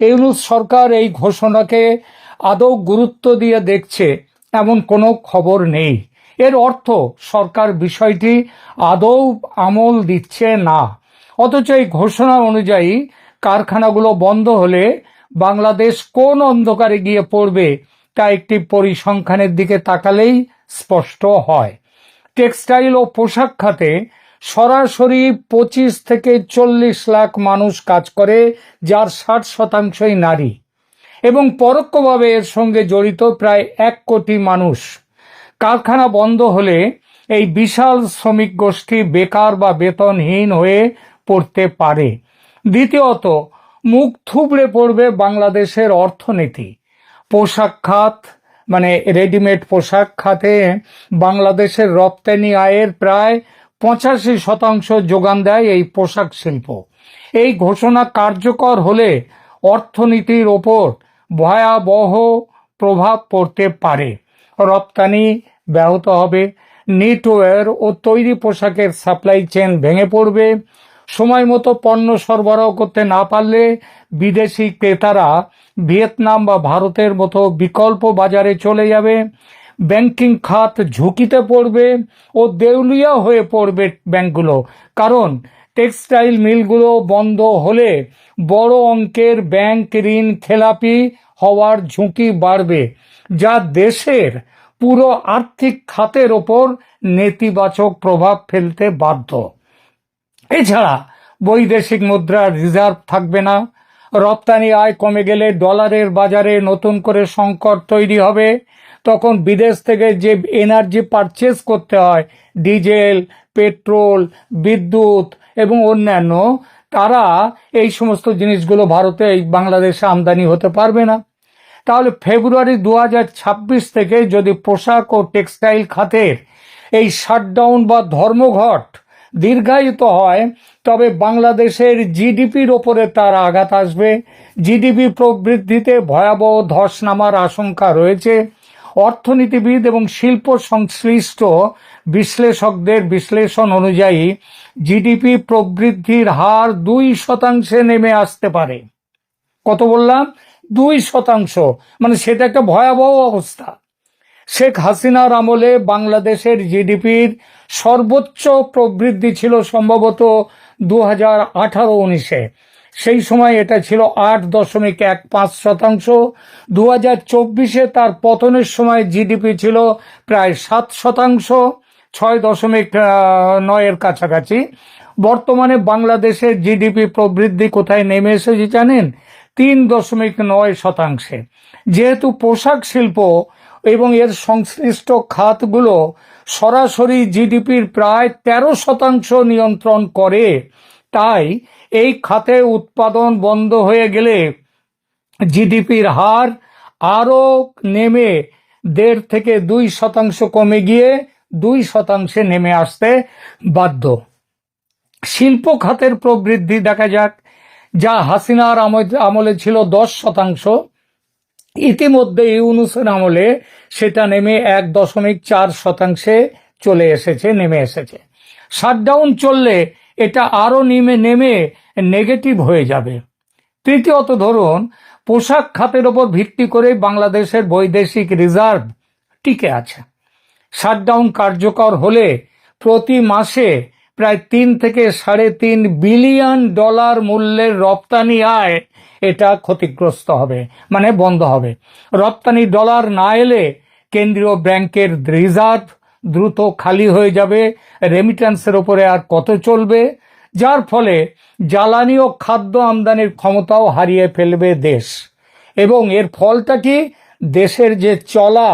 ইউনুস সরকার এই ঘোষণাকে আদৌ গুরুত্ব দিয়ে দেখছে এমন কোনো খবর নেই। এর অর্থ সরকার বিষয়টি আদৌ আমল দিচ্ছে না। অথচ এই ঘোষণা অনুযায়ী কারখানাগুলো বন্ধ হলে বাংলাদেশ কোন অন্ধকারে গিয়ে পড়বে তা একটি পরিসংখ্যানের দিকে তাকালেই স্পষ্ট হয়। টেক্সটাইল ও পোশাক খাতে সরাসরি পঁচিশ থেকে চল্লিশ লাখ মানুষ কাজ করে, যার ষাট শতাংশই নারী। এবং পরোক্ষভাবে এর সঙ্গে জড়িত প্রায় এক কোটি মানুষ। কারখানা বন্ধ হলে এই বিশাল শ্রমিক গোষ্ঠী বেকার বা বেতনহীন হয়ে পড়তে পারে। দ্বিতীয়ত, মুখ থুবড়ে পড়বে বাংলাদেশের অর্থনীতি। পোশাক খাত মানে রেডিমেড পোশাক খাতে বাংলাদেশের রপ্তানি আয়ের প্রায় পঁচাশি শতাংশ যোগান দেয় এই পোশাক শিল্প। এই ঘোষণা কার্যকর হলে অর্থনীতির ওপর ভয়াবহ প্রভাব পড়তে পারে। রপ্তানি ব্যাহত হবে নিটওয়্যার ও তৈরি পোশাকের সাপ্লাই চেন ভেঙে পড়বে। সময় মতো পণ্য সরবরাহ করতে না পারলে বিদেশি ক্রেতারা ভিয়েতনাম বা ভারতের মতো বিকল্প বাজারে চলে যাবে। ব্যাংকিং খাত ঝুঁকিতে পড়বে ও দেউলিয়া হয়ে পড়বে ব্যাংকগুলো। কারণ টেক্সটাইল মিলগুলো বন্ধ হলে বড় অঙ্কের ব্যাংক ঋণ খেলাপি হওয়ার ঝুঁকি বাড়বে, যা দেশের পুরো আর্থিক খাতের ওপর নেতিবাচক প্রভাব ফেলতে বাধ্য। এছাড়া বৈদেশিক মুদ্রার রিজার্ভ থাকবে না। রপ্তানি আয় কমে গেলে ডলারের বাজারে নতুন করে সংকট তৈরি হবে। তখন বিদেশ থেকে যে এনার্জি পারচেস করতে হয়, ডিজেল, পেট্রোল, বিদ্যুৎ এবং অন্যান্য, তারা এই সমস্ত জিনিসগুলো ভারতে এই বাংলাদেশে আমদানি হতে পারবে না। তাহলে ফেব্রুয়ারি দু হাজার ছাব্বিশ থেকে যদি পোশাক ও টেক্সটাইল খাতের এই শাটডাউন বা ধর্মঘট দীর্ঘায়িত হয়, তবে বাংলাদেশের জিডিপির ওপরে তার আঘাত আসবে। জিডিপি প্রবৃদ্ধিতে ভয়াবহ ধস নামার আশঙ্কা রয়েছে। অর্থনীতিবিদ এবং শিল্প সংশ্লিষ্ট বিশ্লেষকদের বিশ্লেষণ অনুযায়ী জিডিপি প্রবৃদ্ধির হার দুই শতাংশে নেমে আসতে পারে। কত বললাম? দুই শতাংশ। মানে সেটা একটা ভয়াবহ অবস্থা। শেখ হাসিনার আমলে বাংলাদেশের জিডিপির সর্বোচ্চ প্রবৃদ্ধি ছিল সম্ভবত দু হাজার আঠারো উনিশে। সেই সময় এটা ছিল আট দশমিক এক পাঁচ শতাংশ। দু হাজার চব্বিশে তার পতনের সময় জিডিপি ছিল প্রায় সাত শতাংশ, ছয় দশমিক নয়ের কাছাকাছি। বর্তমানে বাংলাদেশের জিডিপি প্রবৃদ্ধি কোথায় নেমে এসেছে জানেন? তিন দশমিক নয় শতাংশে। যেহেতু পোশাক শিল্প এবং এর সংশ্লিষ্ট খাতগুলো সরাসরি জিডিপির প্রায় তেরো শতাংশ নিয়ন্ত্রণ করে, তাই এই খাতে উৎপাদন বন্ধ হয়ে গেলে জিডিপির হার আরও নেমে দেড় থেকে দুই শতাংশ কমে গিয়ে দুই শতাংশে নেমে আসতে বাধ্য। শিল্প খাতের প্রবৃদ্ধি দেখা যাক, যা হাসিনার আমল- ছিল দশ শতাংশ। ইতিমধ্যে ইউনুসের আমলে সেটা নেমে এক দশমিক চার শতাংশে চলে এসেছে, নেমে এসেছে। শাটডাউন চললে এটা আরও নেমে নেমে নেগেটিভ হয়ে যাবে। তৃতীয়ত ধরুন, পোশাক খাতের ওপর ভিত্তি করে বাংলাদেশের বৈদেশিক রিজার্ভ টিকে আছে। শাটডাউন কার্যকর হলে প্রতি মাসে প্রায় তিন থেকে সাড়ে তিন বিলিয়ন ডলার মূল্যের রপ্তানি আয় এটা ক্ষতিগ্রস্ত হবে মানে বন্ধ হবে। রপ্তানি ডলার না এলে কেন্দ্রীয় ব্যাংকের রিজার্ভ দ্রুত খালি হয়ে যাবে রেমিটেন্সের ওপরে আর কত চলবে যার ফলে জ্বালানি ও খাদ্য আমদানির ক্ষমতাও হারিয়ে ফেলবে দেশ। এবং এর ফলটা কি? দেশের যে চলা,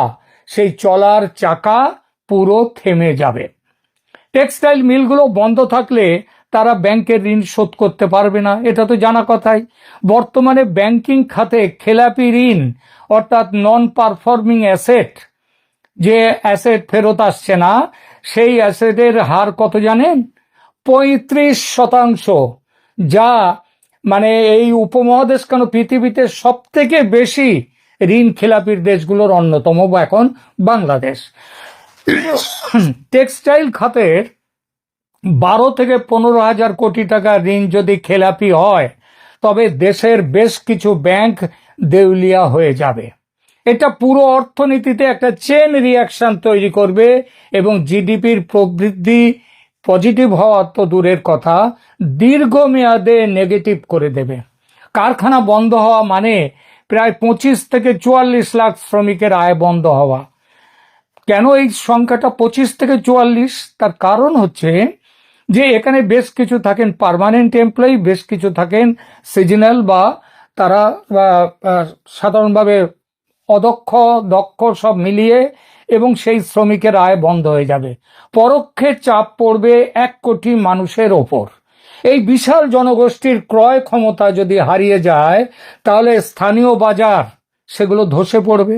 সেই চলার চাকা পুরো থেমে যাবে। টেক্সটাইল মিলগুলো বন্ধ থাকলে তারা ব্যাংকের ঋণ শোধ করতে পারবে না, এটা তো জানা কথাই। বর্তমানে ব্যাংকিং খাতে খেলাপি ঋণ, অর্থাৎ নন পারফর্মিং অ্যাসেট যে অ্যাসেট ফেরত আসছে না, সেই অ্যাসেটের হার কত জানেন? পঁয়ত্রিশ শতাংশ, যা মানে এই উপমহাদেশ কেন পৃথিবীতে সব থেকে বেশি ঋণ খেলাপির দেশগুলোর অন্যতম এখন বাংলাদেশ। টেক্সটাইল খাতের বারো থেকে পনেরো হাজার কোটি টাকা ঋণ যদি খেলাপি হয়, তবে দেশের বেশ কিছু ব্যাংক দেউলিয়া হয়ে যাবে। এটা পুরো অর্থনীতিতে একটা চেন রিয়াকশন তৈরি করবে এবং জিডিপির প্রবৃদ্ধি পজিটিভ হওয়া তো দূরের কথা, দীর্ঘমেয়াদে নেগেটিভ করে দেবে। কারখানা বন্ধ হওয়া মানে প্রায় পঁচিশ থেকে চুয়াল্লিশ লাখ শ্রমিকের আয় বন্ধ হওয়া। কেন এই সংখ্যাটা পঁচিশ থেকে চুয়াল্লিশ? তার কারণ হচ্ছে যে এখানে বেশ কিছু থাকেন পার্মানেন্ট এমপ্লয়ি বেশ কিছু থাকেন সিজনাল বা তারা সাধারণভাবে অদক্ষ, দক্ষ সব মিলিয়ে এবং সেই শ্রমিকের আয় বন্ধ হয়ে যাবে। পরোক্ষে চাপ পড়বে এক কোটি মানুষের ওপর। এই বিশাল জনগোষ্ঠীর ক্রয় ক্ষমতা যদি হারিয়ে যায়, তাহলে স্থানীয় বাজার সেগুলো ধসে পড়বে,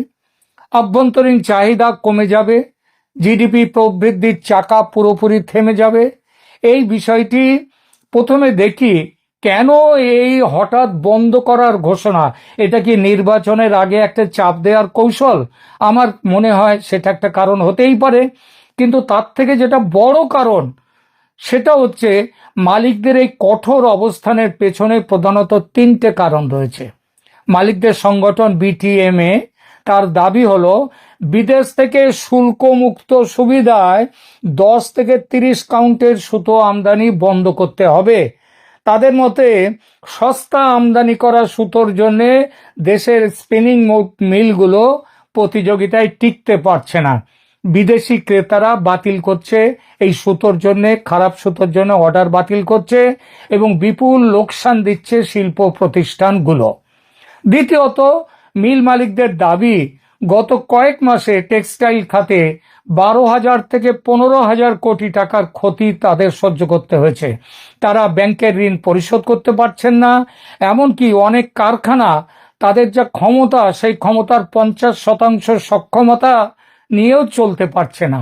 আভ্যন্তরীণ চাহিদা কমে যাবে, জিডিপি প্রবৃদ্ধির চাকা পুরোপুরি থেমে যাবে। এই বিষয়টি প্রথমে দেখি কেন এই হঠাৎ বন্ধ করার ঘোষণা? এটা কি নির্বাচনের আগে একটা চাপ দেওয়ার কৌশল? আমার মনে হয় সেটা একটা কারণ হতেই পারে। কিন্তু তার থেকে যেটা বড় কারণ, সেটা হচ্ছে মালিকদের এই কঠোর অবস্থানের পেছনে প্রধানত তিনটে কারণ রয়েছে। মালিকদের সংগঠন বিটিএমএ, তার দাবি হলো, বিদেশ থেকে শুল্কমুক্ত সুবিধায় দশ থেকে তিরিশ কাউন্টের সুতো আমদানি বন্ধ করতে হবে। তাদের মতে সস্তা আমদানি করা সুতোর জন্যে দেশের স্পিনিং মিলগুলো প্রতিযোগিতায় টিকতে পারছে না। বিদেশি ক্রেতারা বাতিল করছে, এই সুতোর জন্য, খারাপ সুতোর জন্য অর্ডার বাতিল করছে এবং বিপুল লোকসান দিচ্ছে শিল্প প্রতিষ্ঠানগুলো। দ্বিতীয়ত, মিল মালিকদের দাবি, গত কয়েক মাসে টেক্সটাইল খাতে বারো হাজার থেকে পনেরো হাজার কোটি টাকার ক্ষতি তাদের সহ্য করতে হয়েছে। তারা ব্যাংকের ঋণ পরিশোধ করতে পারছেন না, এমনকি অনেক কারখানা তাদের যা ক্ষমতা, সেই ক্ষমতার পঞ্চাশ শতাংশ সক্ষমতা নিয়েও চলতে পারছে না।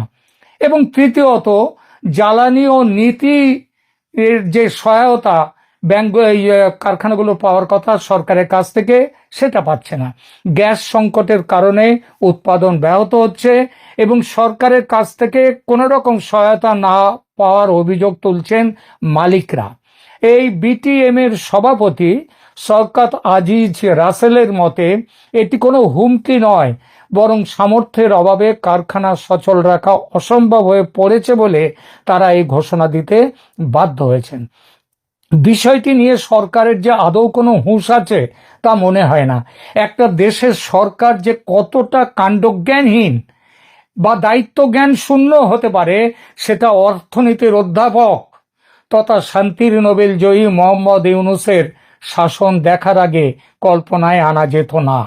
এবং তৃতীয়ত, জ্বালানি ও নীতি যে সহায়তা ব্যাংক কারখানাগুলো পাওয়ার কথা সরকারের কাছ থেকে, সেটা পাচ্ছে না। গ্যাস সংকটের কারণে উৎপাদন ব্যাহত হচ্ছে এবং সরকারের কাছ থেকে কোনো রকম সহায়তা না পাওয়ার অভিযোগ তুলছেন মালিকরা। এই বিটিএম এর সভাপতি শওকত আজিজ রাসেলের মতে, এটি কোনো হুমকি নয়, বরং সামর্থ্যের অভাবে কারখানা সচল রাখা অসম্ভব হয়ে পড়েছে বলে তারা এই ঘোষণা দিতে বাধ্য হয়েছেন। বিষয়টি নিয়ে সরকারের যে আদৌ কোনো হুঁশ আছে তা মনে হয় না। একটা দেশের সরকার যে কতটা কাণ্ডজ্ঞানহীন বা দায়িত্ব জ্ঞান শূন্য হতে পারে, সেটা অর্থনীতির অধ্যাপক তথা শান্তির নোবেল জয়ী মোহাম্মদ ইউনুসের শাসন দেখার আগে কল্পনায় আনা যেত না।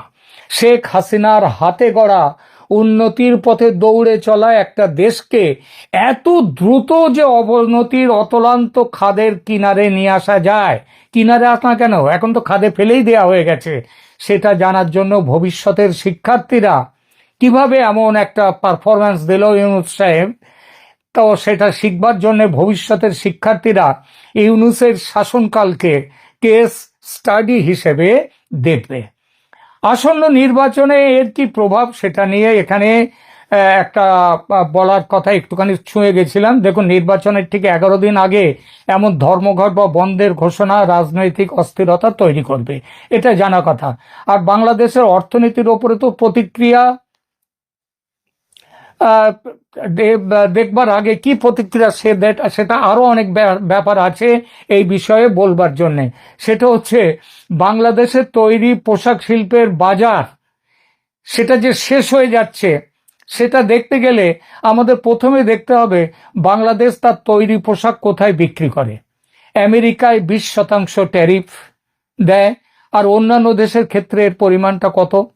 শেখ হাসিনার হাতে গড়া উন্নতির পথে দৌড়ে চলা একটা দেশকে এত দ্রুত যে অবনতির অতলান্ত খাদের কিনারে নিয়ে আসা যায়। কিনারে আসা কেন? এখন তো খাদে ফেলেই দেয়া হয়ে গেছে। সেটা জানার জন্য ভবিষ্যতের শিক্ষার্থীরা কীভাবে এমন একটা পারফরম্যান্স দিল ইউনুস সাহেব? তো সেটা শিখবার জন্য ভবিষ্যতের শিক্ষার্থীরা ইউনুসের শাসনকালকে কেস স্টাডি হিসেবে দেখবে। আসন্ন নির্বাচনে এর কি প্রভাব সেটা নিয়ে এখানে একটা বলার কথা একটুখানি ছুঁয়ে গেছিলাম। দেখুন, নির্বাচনের ঠিক এগারো দিন আগে এমন ধর্মঘট বা বন্ধের ঘোষণা রাজনৈতিক অস্থিরতা তৈরি করবে। এটা জানা কথা। আর বাংলাদেশের অর্থনীতির ওপরে তো প্রতিক্রিয়া দেখবার আগে কি প্রতিক্রিয়া সে সেটা আরও অনেক ব্যা- ব্যাপার আছে এই বিষয়ে বলবার জন্যে। সেটা হচ্ছে বাংলাদেশের তৈরি পোশাক শিল্পের বাজার, সেটা যে শেষ হয়ে যাচ্ছে, সেটা দেখতে গেলে আমাদের প্রথমে দেখতে হবে বাংলাদেশ তার তৈরি পোশাক কোথায় বিক্রি করে। আমেরিকায় বিশ শতাংশ ট্যারিফ দেয়, আর অন্যান্য দেশের ক্ষেত্রে এর পরিমাণটা কত?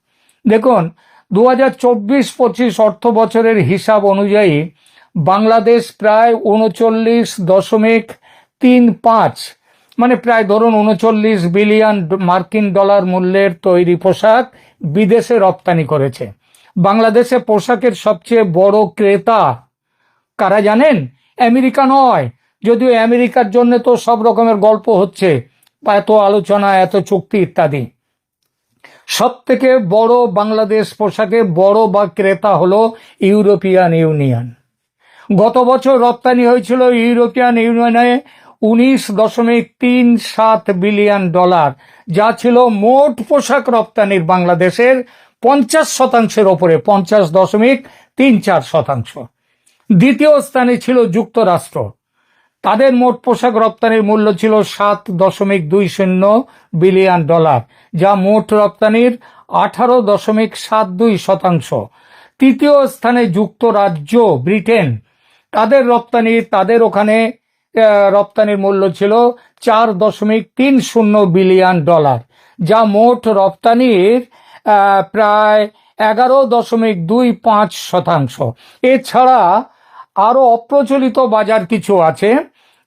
দেখুন দু হাজার চব্বিশ পঁচিশ অর্থ বছরের হিসাব অনুযায়ী বাংলাদেশ প্রায় উনচল্লিশ দশমিক তিন পাঁচ মানে প্রায় ধরুন উনচল্লিশ বিলিয়ন মার্কিন ডলার মূল্যের তৈরি পোশাক বিদেশে রপ্তানি করেছে। বাংলাদেশে পোশাকের সবচেয়ে বড় ক্রেতা কারা জানেন? আমেরিকা নয়। যদিও আমেরিকার জন্য তো সব রকমের গল্প হচ্ছে, এত আলোচনা, এত চুক্তি ইত্যাদি। সব থেকে বড় বাংলাদেশ পোশাকে বড় বা ক্রেতা হলো ইউরোপিয়ান ইউনিয়ন। গত বছর রপ্তানি হয়েছিল ইউরোপিয়ান ইউনিয়নে উনিশ দশমিক তিন সাত বিলিয়ন ডলার, যা ছিল মোট পোশাক রপ্তানির বাংলাদেশের পঞ্চাশ শতাংশের ওপরে, পঞ্চাশ দশমিক তিন চার শতাংশ। দ্বিতীয় স্থানে ছিল যুক্তরাষ্ট্র। তাদের মোট পোশাক রপ্তানির মূল্য ছিল সাত দশমিক দুই শূন্য বিলিয়ন ডলার। যা মোট রপ্তানির আঠারো দশমিক সাত দুই শতাংশ। তৃতীয় স্থানে যুক্তরাজ্য, ব্রিটেন। তাদের রপ্তানি, তাদের ওখানে রপ্তানির মূল্য ছিল চার দশমিক তিন শূন্য বিলিয়ন ডলার, যা মোট রপ্তানির প্রায় এগারো দশমিক দুই পাঁচ শতাংশ। এছাড়া আরও অপ্রচলিত বাজার কিছু আছে,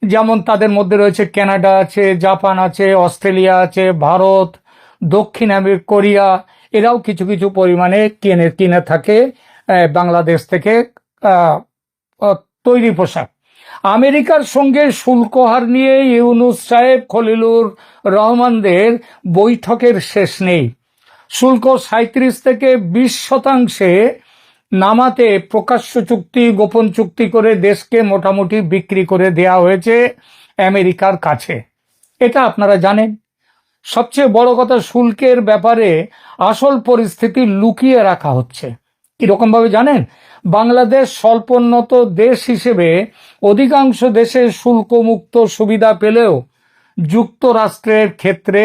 যেমন তাদের মধ্যে রয়েছে কানাডা আছে, জাপান আছে, অস্ট্রেলিয়া আছে, ভারত দক্ষিণ আমেরিকা, কোরিয়া, এরাও কিছু কিছু পরিমাণে কিনে কিনে থাকে বাংলাদেশ থেকে তৈরি পোশাক। আমেরিকার সঙ্গে শুল্ক হার নিয়ে ইউনুস সাহেব খলিলুর রহমানদের বৈঠকের শেষ নেই। শুল্ক সাঁত্রিশ থেকে বিশ শতাংশে নামাতে প্রকাশ্য চুক্তি, গোপন চুক্তি করে দেশকে মোটামুটি বিক্রি করে দেয়া হয়েছে আমেরিকার কাছে। এটা আপনারা জানেন। সবচেয়ে বড় কথা শুল্কের ব্যাপারে আসল পরিস্থিতি লুকিয়ে রাখা হচ্ছে। কীরকম ভাবে জানেন? বাংলাদেশ স্বল্পোন্নত দেশ হিসেবে অধিকাংশ দেশে শুল্কমুক্ত সুবিধা পেলেও যুক্তরাষ্ট্রের ক্ষেত্রে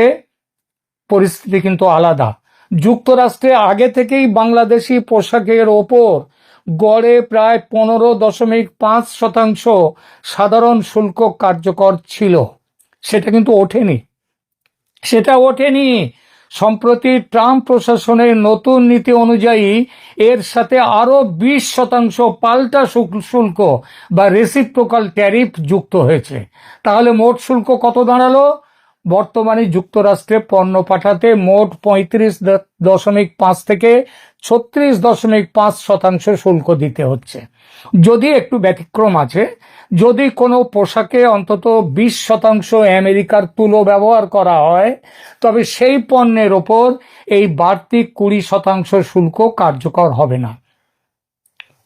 পরিস্থিতি কিন্তু আলাদা। যুক্তরাষ্ট্রে আগে থেকেই বাংলাদেশি পোশাকের ওপর গড়ে প্রায় পনেরো দশমিক পাঁচ শতাংশ সাধারণ শুল্ক কার্যকর ছিল। সেটা কিন্তু ওঠেনি। সেটা ওঠেনি। সম্প্রতি ট্রাম্প প্রশাসনের নতুন নীতি অনুযায়ী এর সাথে আরও বিশ শতাংশ পাল্টা শুল্ক- শুল্ক বা রেসিপ্রোকাল ট্যারিফ যুক্ত হয়েছে। তাহলে মোট শুল্ক কত দাঁড়াল? বর্তমানে যুক্তরাষ্ট্রে পণ্য পাঠাতে মোট পঁয়ত্রিশ দশমিক পাঁচ থেকে ছত্রিশ দশমিক পাঁচ শতাংশ শুল্ক দিতে হচ্ছে। যদি একটু ব্যতিক্রম আছে, যদি কোনো পোশাকে অন্তত বিশ শতাংশ আমেরিকার তুলো ব্যবহার করা হয়, তবে সেই পণ্যের ওপর এই বাড়তি কুড়ি শতাংশ শুল্ক কার্যকর হবে না।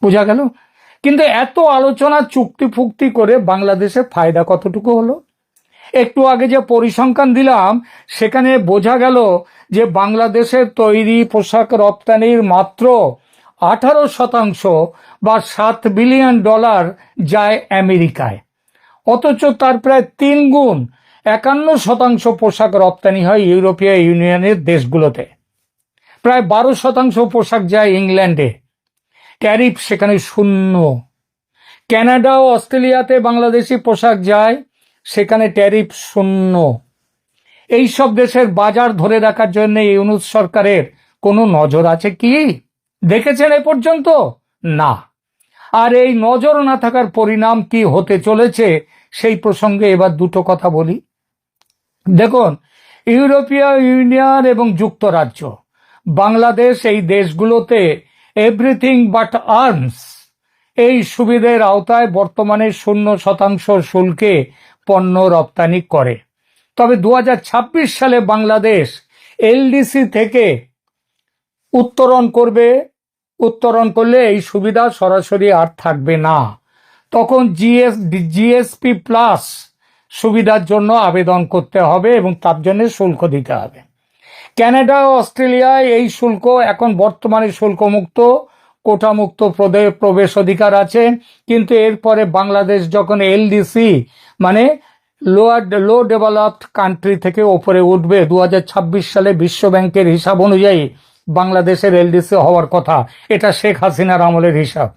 বোঝা গেল? কিন্তু এত আলোচনা চুক্তি ফুক্তি করে বাংলাদেশে ফায়দা কতটুকু হলো? একটু আগে যে পরিসংখ্যান দিলাম, সেখানে বোঝা গেল যে বাংলাদেশের তৈরি পোশাক রপ্তানির মাত্র আঠারো শতাংশ বা সাত বিলিয়ন ডলার যায় আমেরিকায়। অথচ তার প্রায় তিন গুণ একান্ন শতাংশ পোশাক রপ্তানি হয় ইউরোপীয় ইউনিয়নের দেশগুলোতে। প্রায় বারো শতাংশ পোশাক যায় ইংল্যান্ডে। ট্যারিফ সেখানে শূন্য। কানাডা ও অস্ট্রেলিয়াতে বাংলাদেশি পোশাক যায় সেখানে ট্যারিফ শূন্য। এই সব দেশের বাজার ধরে রাখার জন্য ইউনুস সরকারের কোনো নজর আছে কি? দেখেছেন এ পর্যন্ত? না। আর এই নজর না থাকার পরিণাম কি হতে চলেছে সেই প্রসঙ্গে এবার দুটো কথা বলি। দেখুন, ইউরোপীয় ইউনিয়ন এবং যুক্তরাজ্য, বাংলাদেশ এই দেশগুলোতে এভরিথিং বাট আর্মস এই সুবিধের আওতায় বর্তমানে শূন্য শতাংশ শুল্কে পণ্য রপ্তানি করে। তবে দু হাজার ছাব্বিশ সালে বাংলাদেশ এলডিসি থেকে উত্তরণ করবে। উত্তরণ করলে এই সুবিধা সরাসরি আর থাকবে না। তখন জিএস, জিএসপি প্লাস সুবিধার জন্য আবেদন করতে হবে এবং তার জন্য শুল্ক দিতে হবে। কানাডা ও অস্ট্রেলিয়ায় এই শুল্ক এখন বর্তমানে শুল্কমুক্ত। কোটামুক্ত প্রবেশ অধিকার আছে। কিন্তু এরপরে বাংলাদেশ যখন এলডিসি মানে লোয়ার লো ডেভেলপড কান্ট্রি থেকে ওপরে উঠবে দু হাজার ছাব্বিশ সালে বিশ্ব ব্যাংকের হিসাব অনুযায়ী বাংলাদেশের এলডিসি হওয়ার কথা। এটা শেখ হাসিনার আমলের হিসাব।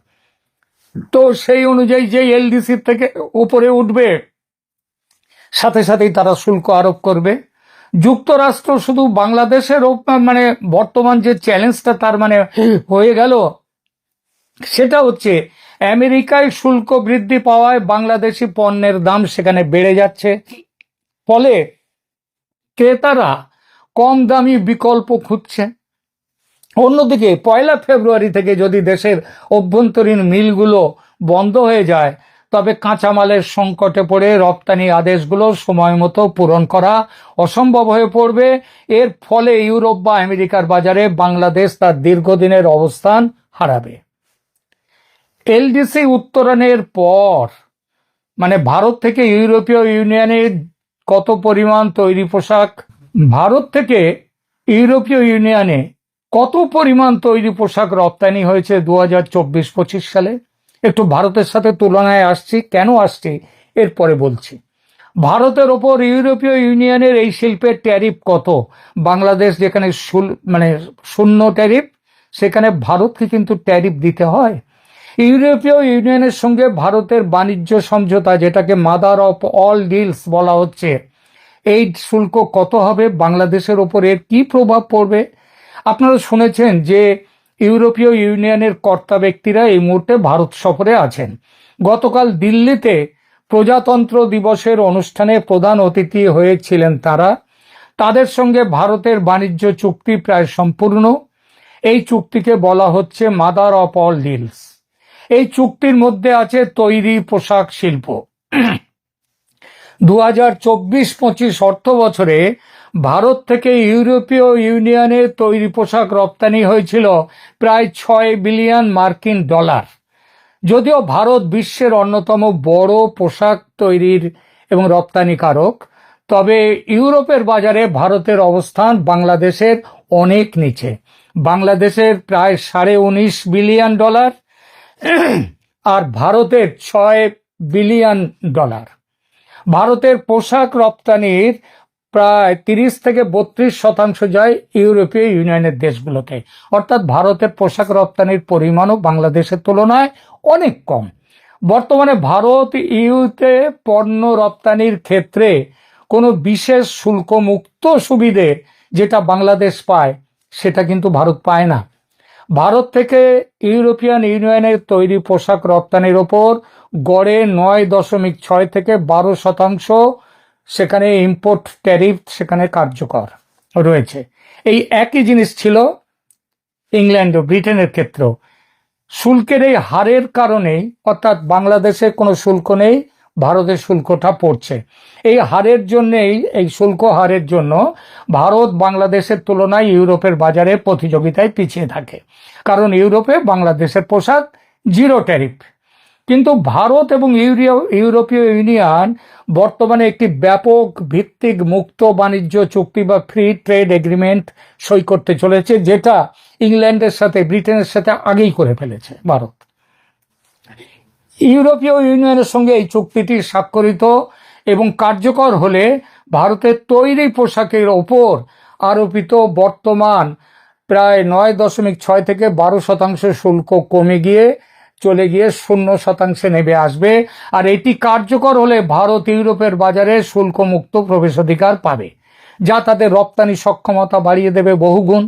তো সেই অনুযায়ী যে এলডিসি থেকে উপরে উঠবে, সাথে সাথেই তারা শুল্ক আরোপ করবে। যুক্তরাষ্ট্র শুধু বাংলাদেশের মানে বর্তমান যে চ্যালেঞ্জটা তার মানে হয়ে গেল সেটা হচ্ছে, আমেরিকায় শুল্ক বৃদ্ধি পাওয়ায় বাংলাদেশি পণ্যের দাম সেখানে বেড়ে যাচ্ছে। ফলে ক্রেতারা কম দামি বিকল্প খুঁজছে। অন্যদিকে, পয়লা ফেব্রুয়ারি থেকে যদি দেশের অভ্যন্তরীণ মিলগুলো বন্ধ হয়ে যায়, তবে কাঁচামালের সংকটে পড়ে রপ্তানি আদেশগুলো সময় মতো পূরণ করা অসম্ভব হয়ে পড়বে। এর ফলে ইউরোপ বা আমেরিকার বাজারে বাংলাদেশ তার দীর্ঘদিনের অবস্থান হারাবে। এলডিসি উত্তরণের পর মানে ভারত থেকে ইউরোপীয় ইউনিয়নে কত পরিমাণ তৈরি পোশাক? ভারত থেকে ইউরোপীয় ইউনিয়নে কত পরিমাণ তৈরি পোশাক রপ্তানি হয়েছে দু হাজার চব্বিশ পঁচিশ সালে? একটু ভারতের সাথে তুলনায় আসছি। কেন আসছি? এরপরে বলছি। ভারতের ওপর ইউরোপীয় ইউনিয়নের এই শিল্পের ট্যারিফ কত? বাংলাদেশ যেখানে মানে শূন্য ট্যারিফ, সেখানে ভারতকে কিন্তু ট্যারিফ দিতে হয়। ইউরোপীয় ইউনিয়নের সঙ্গে ভারতের বাণিজ্য সমঝোতা, যেটাকে মাদার অফ অল ডিলস বলা হচ্ছে। এই শুল্ক কত হবে? বাংলাদেশের ওপর এর কী প্রভাব পড়বে? আপনারা শুনেছেন যে ইউরোপীয় ইউনিয়নের কর্তা ব্যক্তিরা এই মুহূর্তে ভারত সফরে আছেন। গতকাল দিল্লিতে প্রজাতন্ত্র দিবসের অনুষ্ঠানে প্রধান অতিথি হয়েছিলেন তারা। তাদের সঙ্গে ভারতের বাণিজ্য চুক্তি প্রায় সম্পূর্ণ। এই চুক্তিকে বলা হচ্ছে মাদার অফ অল ডিলস এই চুক্তির মধ্যে আছে তৈরি পোশাক শিল্প। দু হাজার চব্বিশ পঁচিশ অর্থ বছরে ভারত থেকে ইউরোপীয় ইউনিয়নে তৈরি পোশাক রপ্তানি হয়েছিল প্রায় ছয় বিলিয়ন মার্কিন ডলার। যদিও ভারত বিশ্বের অন্যতম বড় পোশাক তৈরির এবং রপ্তানিকারক, তবে ইউরোপের বাজারে ভারতের অবস্থান বাংলাদেশের অনেক নিচে। বাংলাদেশের প্রায় সাড়ে উনিশ বিলিয়ন ডলার আর ভারতের ছয় বিলিয়ন ডলার। ভারতের পোশাক রপ্তানির প্রায় তিরিশ থেকে বত্রিশ শতাংশ যায় ইউরোপীয় ইউনিয়নের দেশগুলোতে। অর্থাৎ ভারতের পোশাক রপ্তানির পরিমাণও বাংলাদেশের তুলনায় অনেক কম। বর্তমানে ভারত ইউতে পণ্য রপ্তানির ক্ষেত্রে কোনো বিশেষ শুল্কমুক্ত সুবিধে যেটা বাংলাদেশ পায়, সেটা কিন্তু ভারত পায় না। ভারত থেকে ইউরোপিয়ান ইউনিয়নের তৈরি পোশাক রপ্তানির ওপর গড়ে নয় দশমিক ছয় থেকে বারো শতাংশ, সেখানে ইম্পোর্ট ট্যারিফ সেখানে কার্যকর রয়েছে। এই একই জিনিস ছিল ইংল্যান্ড ও ব্রিটেনের ক্ষেত্রেও। শুল্কের এই হারের কারণেই, অর্থাৎ বাংলাদেশে কোনো শুল্ক নেই ভারতের শুল্কটা পড়ছে। এই হারের জন্যেই এই শুল্ক হারের জন্য ভারত বাংলাদেশের তুলনায় ইউরোপের বাজারে প্রতিযোগিতায় পিছিয়ে থাকে। কারণ ইউরোপে বাংলাদেশের পোশাক জিরো ট্যারিফ। কিন্তু ভারত এবং ইউরোপীয় ইউনিয়ন বর্তমানে একটি ব্যাপক ভিত্তিক মুক্ত বাণিজ্য চুক্তি বা ফ্রি ট্রেড এগ্রিমেন্ট সই করতে চলেছে, যেটা ইংল্যান্ডের সাথে, ব্রিটেনের সাথে আগেই করে ফেলেছে ভারত। ইউরোপীয় ইউনিয়নের সঙ্গে এই চুক্তিটি স্বাক্ষরিত এবং কার্যকর হলে ভারতের তৈরি পোশাকের ওপর আরোপিত বর্তমান প্রায় নয় দশমিক ছয় থেকে বারো শতাংশ শুল্ক কমে গিয়ে চলে গিয়ে শূন্য শতাংশে নেমে আসবে। আর এটি কার্যকর হলে ভারত ইউরোপের বাজারে শুল্কমুক্ত প্রবেশাধিকার পাবে, যা তাদের রপ্তানি সক্ষমতা বাড়িয়ে দেবে বহুগুণ।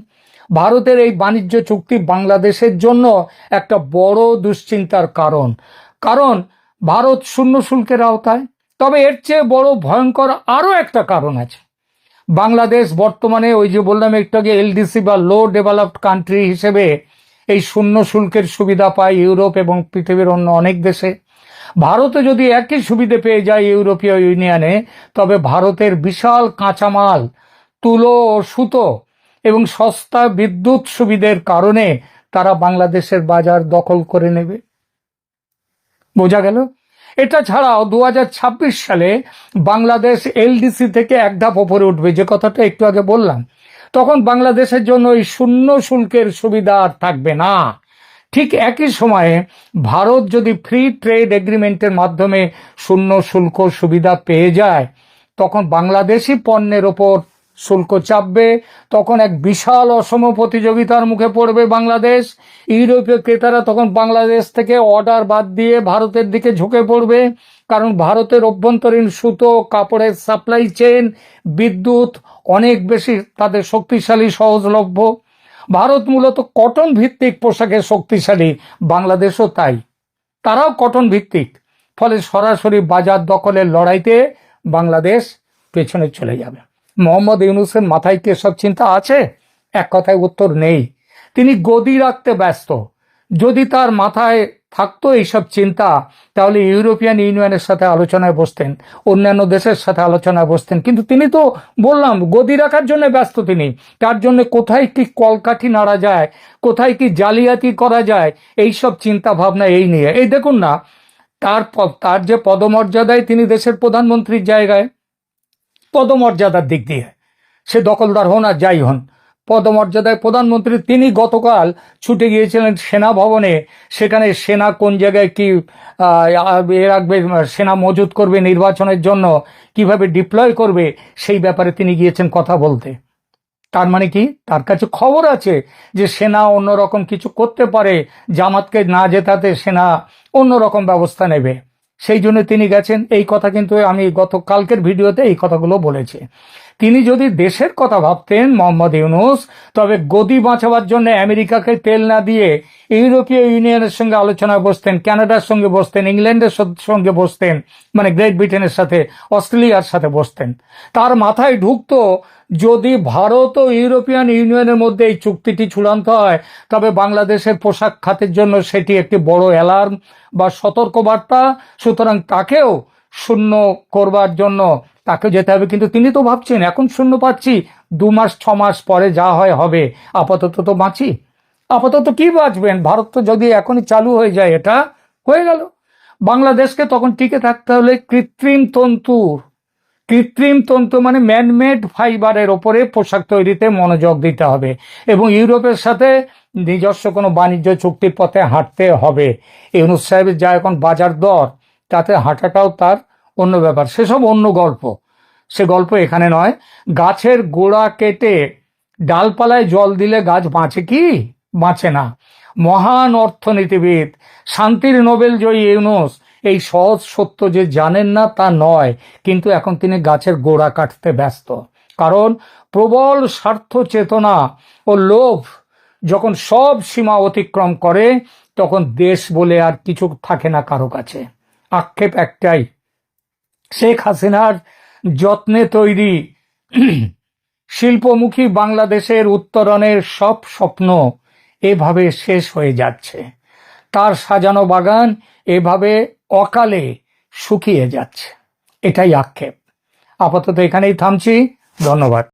ভারতের এই বাণিজ্য চুক্তি বাংলাদেশের জন্য একটা বড় দুশ্চিন্তার কারণ। কারণ ভারত শূন্য শুল্কের আওতায়। তবে এর চেয়ে বড় ভয়ঙ্কর আরও একটা কারণ আছে। বাংলাদেশ বর্তমানে ওই যে বললাম একটু আগে এলডিসি বা লো ডেভেলপড কান্ট্রি হিসেবে এই শূন্য শুল্কের সুবিধা পায় ইউরোপ এবং পৃথিবীর অন্য অনেক দেশে। ভারতে যদি একই সুবিধে পেয়ে যায় ইউরোপীয় ইউনিয়নে, তবে ভারতের বিশাল কাঁচামাল, তুলো ও সুতো এবং সস্তা বিদ্যুৎ সুবিধের কারণে তারা বাংলাদেশের বাজার দখল করে নেবে। বোঝা গেল। এটা ছাড়াও দু হাজার ছাব্বিশ সালে বাংলাদেশ এলডিসি থেকে এক ধাপ ওপরে উঠবে, যে কথাটা একটু আগে বললাম। তখন বাংলাদেশের জন্য এই শূন্য শুল্কের সুবিধা আর থাকবে না। ঠিক একই সময়ে ভারত যদি ফ্রি ট্রেড এগ্রিমেন্টের মাধ্যমে শূন্য শুল্ক সুবিধা পেয়ে যায়, তখন বাংলাদেশি পণ্যের ওপর শুল্ক চাপবে, তখন এক বিশাল অসম প্রতিযোগিতার মুখে পড়বে বাংলাদেশ। ইউরোপীয় ক্রেতারা তখন বাংলাদেশ থেকে অর্ডার বাদ দিয়ে ভারতের দিকে ঝুঁকে পড়বে, কারণ ভারতের অভ্যন্তরীণ সুতো, কাপড়ের সাপ্লাই চেন বিদ্যুৎ অনেক বেশি তাদের শক্তিশালী, সহজলভ্য। ভারত মূলত কটন ভিত্তিক পোশাকের শক্তিশালী, বাংলাদেশও তাই। তারাও কটন ভিত্তিক ফলে সরাসরি বাজার দখলের লড়াইতে বাংলাদেশ পেছনে চলে যাবে। মোহাম্মদ ইউনুসের মাথায় কি এসব চিন্তা আছে? এক কথায় উত্তর নেই। তিনি গদি রাখতে ব্যস্ত। যদি তার মাথায় থাকতো এইসব চিন্তা, তাহলে ইউরোপিয়ান ইউনিয়নের সাথে আলোচনায় বসতেন, অন্যান্য দেশের সাথে আলোচনায় বসতেন। কিন্তু তিনি তো বললাম, গদি রাখার জন্য ব্যস্ত তিনি। তার জন্য কোথায় কি কলকাঠি নাড়া যায়, কোথায় কি জালিয়াতি করা যায়, এইসব চিন্তা ভাবনা এই নিয়ে। এই দেখুন না, তার তার যে পদমর্যাদায় তিনি দেশের প্রধানমন্ত্রীর জায়গায় পদমর্যাদার দিক দিয়ে। সে দখলদার হন আর যাই হন। পদমর্যাদায় প্রধানমন্ত্রী তিনি গতকাল ছুটে গিয়েছিলেন সেনা ভবনে সেখানে সেনা কোন জায়গায় কি এ রাখবে, সেনা মজুত করবে নির্বাচনের জন্য, কীভাবে ডিপ্লয় করবে, সেই ব্যাপারে তিনি গিয়েছেন কথা বলতে। তার মানে কি? তার কাছে খবর আছে যে সেনা অন্যরকম কিছু করতে পারে, জামাতকে না জেতাতে সেনা অন্যরকম ব্যবস্থা নেবে। সেই জন্য তিনি গেছেন। এই কথা কিন্তু আমি গত কালকের ভিডিওতে এই কথাগুলো বলেছি। তিনি যদি দেশের কথা ভাবতেন, মোহাম্মদ ইউনুস, তবে গদি বাঁচাবার জন্য আমেরিকাকে তেল না দিয়ে ইউরোপীয় ইউনিয়নের সঙ্গে আলোচনায় বসতেন, কানাডার সঙ্গে বসতেন, ইংল্যান্ডের সঙ্গে বসতেন মানে গ্রেট ব্রিটেনের সাথে, অস্ট্রেলিয়ার সাথে বসতেন। তার মাথায় ঢুকতো, যদি ভারত ও ইউরোপিয়ান ইউনিয়নের মধ্যে এই চুক্তিটি চূড়ান্ত হয়, তবে বাংলাদেশের পোশাক খাতের জন্য সেটি একটি বড় অ্যালার্ম বা সতর্কবার্তা, সুতরাং তাকেও শূন্য করবার জন্য তাকে যেতে হবে, কিন্তু তিনি তো ভাবছেন, এখন শূন্য পাচ্ছি, দু মাস, ছ মাস পরে যা হয় হবে। আপাতত তো বাঁচি। আপাতত কি বাঁচবেন? ভারত তো যদি এখনই চালু হয়ে যায়, এটা হয়ে গেল। বাংলাদেশকে তখন টিকে থাকতে হলে কৃত্রিম তন্তুর, কৃত্রিম তন্তু মানে ম্যানমেড ফাইবারের ওপরে পোশাক তৈরিতে মনোযোগ দিতে হবে এবং ইউরোপের সাথে নিজস্ব কোনো বাণিজ্য চুক্তির পথে হাঁটতে হবে। ইউনুস সাহেবের যা এখন বাজার দর, তাতে হাঁটাটাও তার অন্য ব্যাপার। সেসব অন্য গল্প। সে গল্প এখানে নয়। গাছের গোড়া কেটে ডালপালায় জল দিলে গাছ বাঁচে কি? বাঁচে না। মহান অর্থনীতিবিদ শান্তির নোবেল জয়ী ইউনুস এই সহজ সত্য যে জানেন না তা নয়, কিন্তু এখন তিনি গাছের গোড়া কাটতে ব্যস্ত। কারণ প্রবল স্বার্থ চেতনা ও লোভ যখন সব সীমা অতিক্রম করে, তখন দেশ বলে আর কিছু থাকে না কারও কাছে। আক্ষেপ একটাই শেখ হাসিনার যত্নে তৈরি শিল্পমুখী বাংলাদেশের উত্তরণের সব স্বপ্ন এভাবে শেষ হয়ে যাচ্ছে। তার সাজানো বাগান এভাবে অকালে শুকিয়ে যাচ্ছে। এটাই আক্ষেপ। আপাতত এখানেই থামছি। ধন্যবাদ।